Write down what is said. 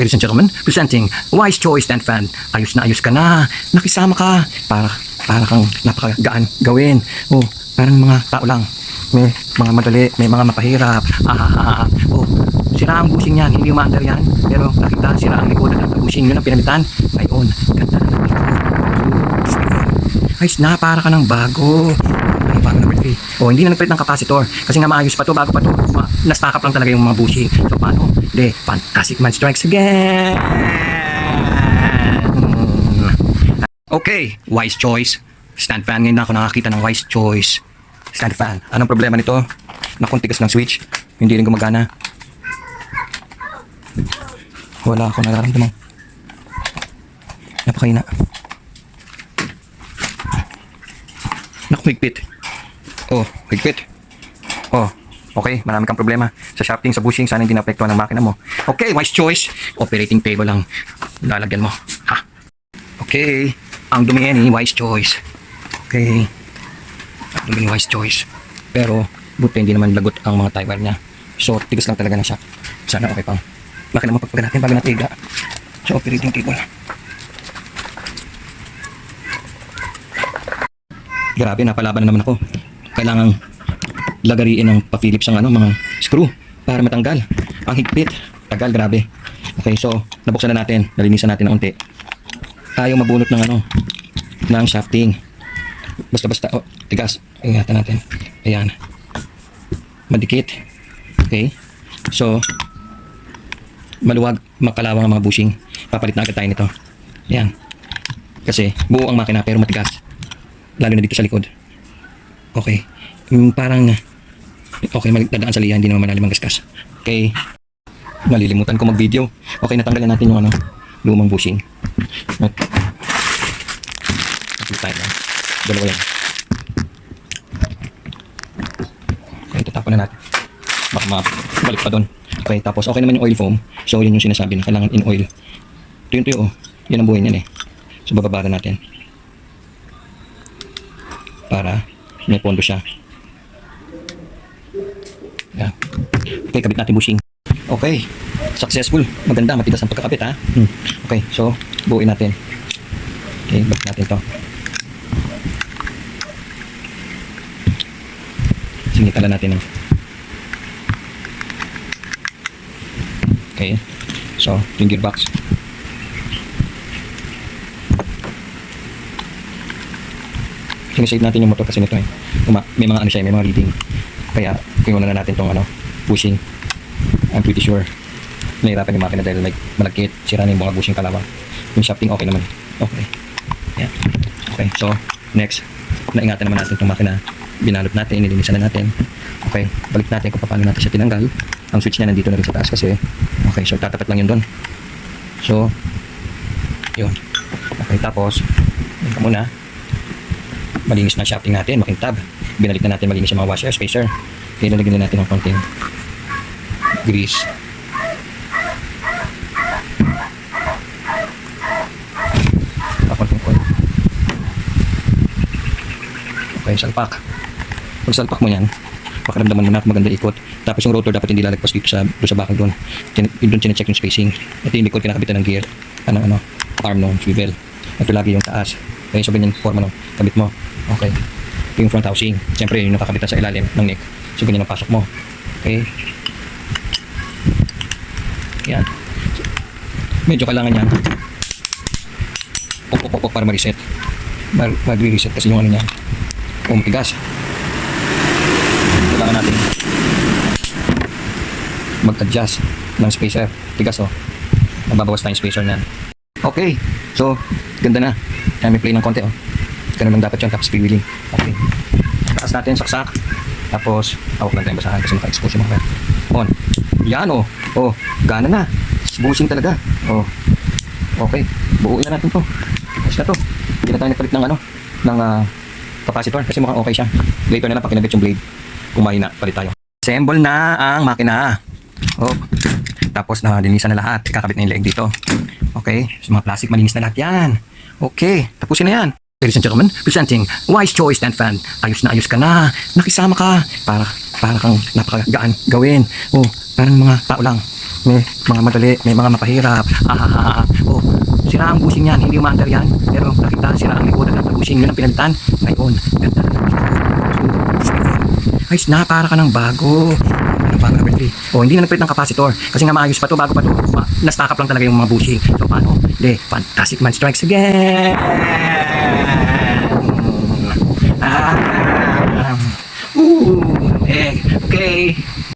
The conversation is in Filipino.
Ladies and gentlemen, presenting Wise Choice Stand Fan. Ayos na ayos ka na. Nakisama ka. Para, para kang napakagaan gawin. Oh, parang mga tao lang. May mga madali, may mga mapahirap. Ah, ah, ah. Oh, sira ang busing yan. Hindi umaandar yan. Pero nakita, sira ang likod at busing. Yun ang pinamitan. Ngayon, ganda na ng. Ayos na, para ka ng bago. Ano bago number 3? Oh, hindi na nagpalit ng capacitor. Kasi nga maayos pa to, bago pa to. Ma- na-stack up lang talaga yung mga bushing. So, Hindi, fantastic man strikes again! Okay, wise choice. Stand fan ngayon na ako nakakita ng wise choice. Stand fan. Anong problema nito? Nakuntigas ng switch. Hindi rin gumagana. Wala ako nararamdaman. Napakaina. Naku, higpit. Oh, higpit. Oh, okay. Marami kang problema. Sa shafting, sa bushing, sana hindi naapektuhan ng makina mo. Okay, wise choice. Operating table lang lalagyan mo. Ha? Okay. Ang dumi yan eh, wise choice. Okay. Ang dumi wise choice. Pero, buti hindi naman lagot ang mga tie wire niya. So, tigas lang talaga ng shock. Sana okay pang. Makina mo pagpaga natin bago natiga. Sa operating table. Grabe, napalaban na naman ako. Kailangang lagariin ng pa-Philips ang ano, mga screw para matanggal. Ang higpit. Tagal, grabe. Okay, so, nabuksan na natin. Nalinisan natin ng unti. Ayaw mabunot ng ano, ng shafting. Basta-basta, oh, tigas. Ingatan natin. Ayan. Madikit. Okay. So, maluwag, makalawang ang mga bushing. Papalit na agad tayo nito. Ayan. Kasi, buo ang makina pero matigas lalo na dito sa likod. Okay. Yung parang okay, magdadaan sa liha, hindi naman malalim ang gasgas. Okay. Nalilimutan ko mag-video. Okay, natanggalan natin yung ano, lumang bushing. At, Ito tayo lang. Dalawa lang. Okay, tatapon na natin. Baka mabalik pa doon. Okay, tapos okay naman yung oil foam. So, yun yung sinasabi na kailangan in oil. Tuyo-tuyo, oh. Yan ang buhay niyan eh. So, bababa na natin para may pondo siya. Yan. Okay, kabit natin bushing. Okay. Successful. Maganda, matigas ang pagkakabit ha. Hmm. Okay, so buuin natin. Okay, balik natin to. Singitan na natin. eh. Okay. So, yung gearbox. sinisave natin yung motor kasi nito eh. Uma, may mga ano siya, may mga reading. Kaya, kinuha na natin tong ano, pushing. I'm pretty sure. Nahirapan yung makina dahil like, malagkit, sira na yung mga bushing kalawa. Yung shafting okay naman. Okay. Yeah. Okay, so, next, naingatan naman natin itong makina. Binalot natin, nilinisan na natin. Okay, balik natin kung paano natin siya tinanggal. Ang switch niya nandito na rin sa taas kasi, okay, so tatapat lang yun doon. So, yun. Okay, tapos, muna malinis na shafting natin, makintab. Binalik na natin malinis yung mga washer, spacer. Kaya lalagyan na natin ng konting grease. Konting oil. Okay, salpak. Pag salpak mo yan, pakiramdaman mo na maganda ikot. Tapos yung rotor dapat hindi lalagpas dito sa, doon sa bakal doon. Doon chinecheck yung spacing. Ito yung likod kinakabitan ng gear. Ano, ano, arm ng swivel. Ito lagi yung taas. Okay, so ganyan forma ng kabit mo. Okay. Yung front housing. Siyempre, yun yung nakakabitan sa ilalim ng neck. So, ganyan ang pasok mo. Okay. Yan. Medyo kailangan yan. Pok, pok, pok, para ma-reset. Mag- Mag-reset kasi yung ano niya. O, matigas. Kailangan natin mag-adjust ng spacer. Tigas, oh. Mababawas tayong spacer niyan. Okay. So, ganda na. Kaya may play ng konti, oh. Ganun lang dapat yun, tapos freewheeling. Okay. Taas natin, saksak. Tapos, hawak lang tayong basahan kasi naka-expose yung mga wire. On. Yan, oh. Oh, gana na. Busing talaga. Oh. Okay. Buuin na natin to. Ayos na to. Hindi na tayo nagpalit ng ano, ng ah, capacitor kasi mukhang okay siya. Later na lang pag yung blade. Kung mahina, palit tayo. Assemble na ang makina. Oh. Tapos na linisan na lahat. Kakabit na yung leg dito. Okay. So, mga plastic, malinis na lahat yan. Okay. Tapusin na yan. Ladies and gentlemen, presenting Wise Choice Stand Fan. Ayos na ayos ka na. Nakisama ka. Para, para kang napakagaan gawin. Oh, parang mga tao lang. May mga madali, may mga mapahirap. Ah, ah, ah, ah. Oh, sira ang bushing yan, hindi umaandar yan. Pero nakita, sira ang likodan ng bushing, yun ang pinalitan. Ngayon, ganda na likod. Ayos na, para ka ng bago. Ano pa number 3? Oh, hindi na nagpalit ng capacitor. Kasi nga maayos pa to, bago pa to. Up lang talaga yung mga bushing. So, paano? Hindi, fantastic man strikes again! Ah, ooh, eh, okay.